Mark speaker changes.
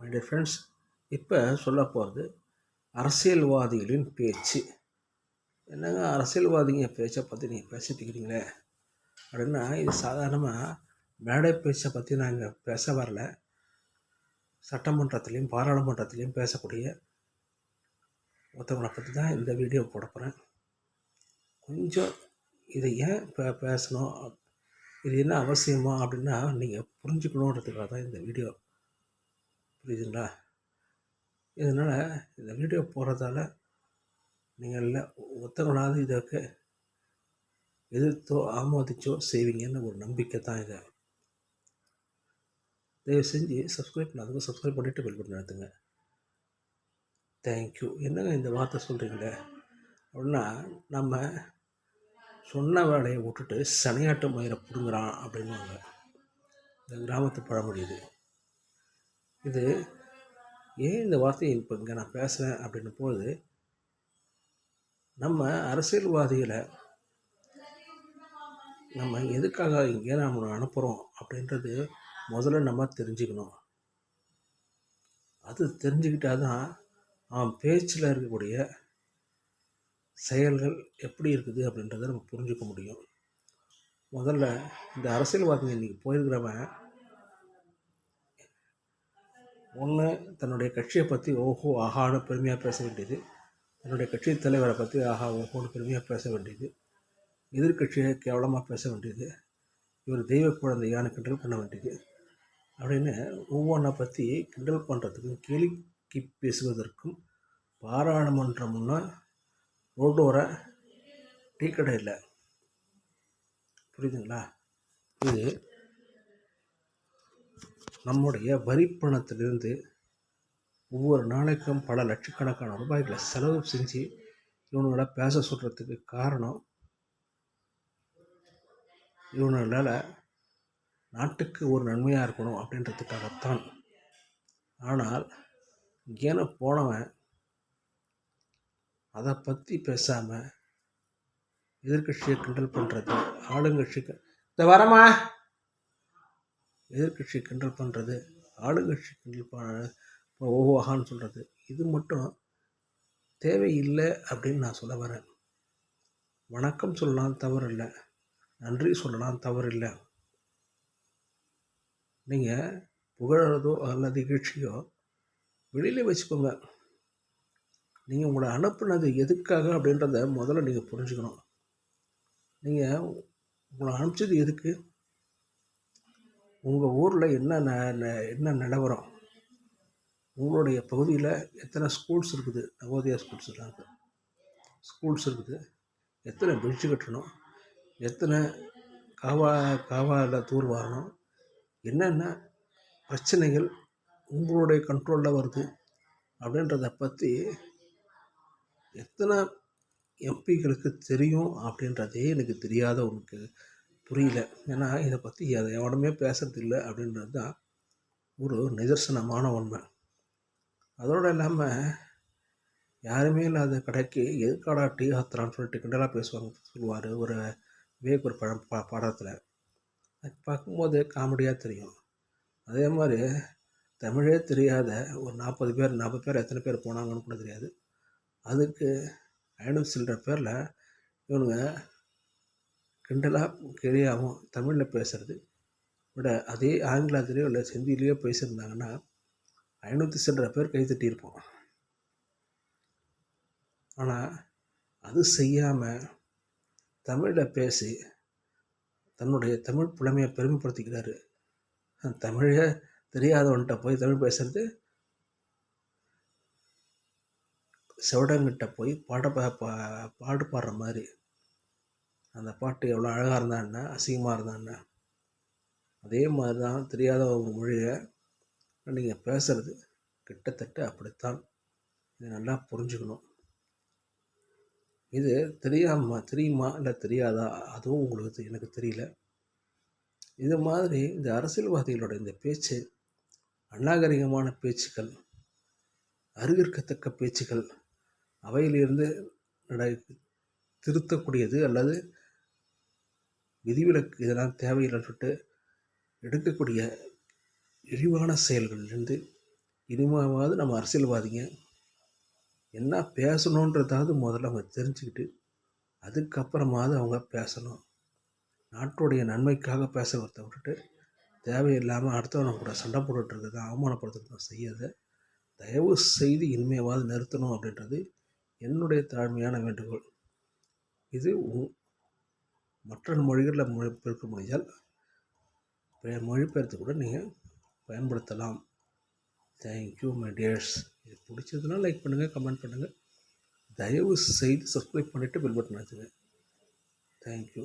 Speaker 1: My dear friends இப்போ சொல்ல போகிறது அரசியல்வாதிகளின் பேச்சு. என்னங்க அரசியல்வாதிங்க பேச்சை பற்றி நீங்கள் பேசிட்டு இருக்கிறீங்களே? அப்படின்னா இது சாதாரணமாக மேடை பேச்சை பற்றி நாங்கள் பேச வரல. சட்டமன்றத்துலேயும் பாராளுமன்றத்துலேயும் பேசக்கூடிய ஒருத்தவங்களை பற்றி தான் இந்த வீடியோ போட போகிறேன் கொஞ்சம் இதை ஏன் பே பேசணும்? இது என்ன அவசியமா? அப்படின்னா நீங்கள் புரிஞ்சுக்கணுன்றதுக்காக தான் இந்த வீடியோ புரியுதுங்களா? இதனால் இந்த வீடியோ போடுறதால நீங்கள் இல்லை ஒருத்தவங்களாவது இதற்கு எதிர்த்தோ ஆமோதிச்சோ செய்வீங்கன்னு ஒரு நம்பிக்கை தான் இது. தயவு செஞ்சு சப்ஸ்கிரைப் பண்ணாதவங்க சப்ஸ்கிரைப் பண்ணிவிட்டு பெல் பட்டன் நடத்துங்க தேங்க்யூ என்னங்க இந்த வார்த்தை சொல்கிறீங்களே அப்படின்னா நம்ம சொன்ன வேலையை விட்டுட்டு சனையாட்டு மயிரை பிடுங்குறான் அப்படின்னுவாங்க. இந்த கிராமத்து பழமொழி இது. இது ஏன் இந்த வார்த்தையை இப்போ இங்கே நான் பேசுகிறேன் அப்படின்னும் போது நம்ம அரசியல்வாதிகளை நம்ம எதுக்காக இங்கே நாம் அனுப்புகிறோம் அப்படின்றது முதல்ல நம்ம தெரிஞ்சுக்கணும். அது தெரிஞ்சுக்கிட்டால் தான் அவன் பேச்சில் இருக்கக்கூடிய செயல்கள் எப்படி இருக்குது அப்படின்றத நம்ம புரிஞ்சுக்க முடியும். முதல்ல இந்த அரசியல்வாதிகள் இன்றைக்கி போயிருக்கிறவன் ஒன்று தன்னுடைய கட்சியை பற்றி ஓஹோ ஆஹான்னு பெருமையாக பேச வேண்டியது. தன்னுடைய கட்சி தலைவரை பற்றி ஆஹா ஓஹோன்னு பெருமையாக பேச வேண்டியது. எதிர்கட்சியை கேவலமாக பேச வேண்டியது. இவர் தெய்வ குழந்தையான கிண்டல் பண்ண வேண்டியது. அப்படின்னு ஒவ்வொன்றை பற்றி கிண்டல் பண்ணுறதுக்கும் கேலிக்கு பேசுவதற்கும் பாராளுமன்றம்னா ரோட்டோர டீ கடை இல்லை. புரியுதுங்களா? இது நம்முடைய வரிப்பணத்திலிருந்து ஒவ்வொரு நாளைக்கும் பல லட்சக்கணக்கான ரூபாய்களை செலவு செஞ்சு இவனோட பேச சொல்கிறதுக்கு காரணம் இவனால் நாட்டுக்கு ஒரு நன்மையாக இருக்கணும் அப்படின்றதுக்காகத்தான். ஆனால் இங்கேன போனவன் அதை பற்றி பேசாமல் எதிர்கட்சியை கிண்டல் பண்ணுறது ஆளுங்கட்சிக்கு இந்த வரமா எதிர்கட்சி கிண்டல் பண்ணுறது ஆளுங்கட்சி கிண்டல் பண்ண ஓஹான்னு சொல்கிறது இது மட்டும் தேவையில்லை அப்படின்னு நான் சொல்ல வரேன். வணக்கம் சொல்லலாம் தவறு இல்லை நன்றி சொல்லலாம் தவறு இல்லை நீங்கள் புகழறதோ அல்லது இகழ்ச்சியோ வெளியில் வச்சுக்கோங்க. நீங்கள் உங்களை அனுப்புனது எதுக்காக அப்படின்றத முதல்ல நீங்கள் புரிஞ்சுக்கணும். நீங்கள் உங்களை அனுப்பிச்சது எதுக்கு? உங்கள் ஊரில் என்ன என்ன நிலவரம்? உங்களுடைய பகுதியில் எத்தனை ஸ்கூல்ஸ் இருக்குது? நவோதயா ஸ்கூல்ஸ் இருக்குது ஸ்கூல்ஸ் இருக்குது. எத்தனை பிரிட்ஜு கட்டணும்? எத்தனை காவா காவாவில் தூர் வரணும்? என்னென்ன பிரச்சனைகள் உங்களுடைய கண்ட்ரோலில் வருது? அப்படின்றத பற்றி எத்தனை எம்பிகளுக்கு தெரியும் அப்படின்றதே எனக்கு தெரியாத உனக்கு புரியல. ஏன்னா இதை பற்றி அதை எவனுமே பேசுறது இல்லை அப்படின்றது தான் ஒரு நிதர்சனமான உண்மை. அதோடு இல்லாமல் யாருமே இல்லாத கடைக்கு எதுக்காடா டீ ஹத்ரான்னு சொல்லிட்டு கிண்டலாக பேசுவாங்க சொல்லுவார் ஒரு விவேக் ஒரு படம் பா பாடத்தில். அது பார்க்கும்போது காமெடியாக தெரியும். அதே மாதிரி தமிழே தெரியாத ஒரு நாற்பது பேர் நாற்பது பேர் எத்தனை பேர் போனாங்கன்னு கூட தெரியாது. அதுக்கு ஐநூறு சில்லற பேரில் இவனுங்க கிண்டலாக கிளியாகவும் தமிழில் பேசுகிறது விட அதே ஆங்கிலத்திலேயோ இல்லை ஹிந்திலேயோ பேசியிருந்தாங்கன்னா ஐநூற்றி சில்லற பேர் கை தட்டியிருப்போம். ஆனால் அது செய்யாமல் தமிழில் பேசி தன்னுடைய தமிழ் புலமையை பெருமைப்படுத்திக்கிறாரு. தமிழே தெரியாதவன்கிட்ட போய் தமிழ் பேசுகிறது செவடங்கிட்ட போய் பாட பா பாட்டு பாடுற மாதிரி. அந்த பாட்டு எவ்வளோ அழகாக இருந்தான்னா அசிங்கமாக இருந்தான்னா அதே மாதிரி தான் தெரியாத ஒரு மொழியை நீங்கள் பேசுகிறது கிட்டத்தட்ட அப்படித்தான். இதை நல்லா புரிஞ்சுக்கணும். இது தெரியாமல் தெரியுமா இல்லை தெரியாதா? அதுவும் உங்களுக்கு எனக்கு தெரியல. இது மாதிரி இந்த அரசியல்வாதிகளோட இந்த பேச்சு அநாகரிகமான பேச்சுக்கள் அருகிற்கத்தக்க பேச்சுக்கள் அவையிலிருந்து திருத்தக்கூடியது அல்லது விதிவிலக்கு இதெல்லாம் தேவையில்லைன்னு சொல்லிட்டு எடுக்கக்கூடிய இழிவான செயல்கள்லேருந்து இனிமாவது நம்ம அரசியல்வாதிங்க என்ன பேசணுன்றதாவது முதல்ல அவங்க தெரிஞ்சுக்கிட்டு அதுக்கப்புறமாவது அவங்க பேசணும். நாட்டுடைய நன்மைக்காக பேச ஒருத்த விட்டுட்டு தேவையில்லாமல் அடுத்தவனை கூட சண்டை போட்டுட்டு இருக்கிறத அவமானப்படுத்துறத செய்யாத தயவு செய்து இனிமேவாவது நிறுத்தணும் அப்படின்றது என்னுடைய தாழ்மையான வேண்டுகோள். இது மற்ற மொழிகளில் மொழிபெயர்க்க முடிஞ்சால் மொழிபெயர்த்து கூட நீங்கள் பயன்படுத்தலாம். தேங்க்யூ மை டியர்ஸ் இது பிடிச்சதுன்னா லைக் பண்ணுங்கள் கமெண்ட் பண்ணுங்கள் தயவு செய்து சப்ஸ்கிரைப் பண்ணிவிட்டு பெல் பட்டன் அழுத்துங்க தேங்க்யூ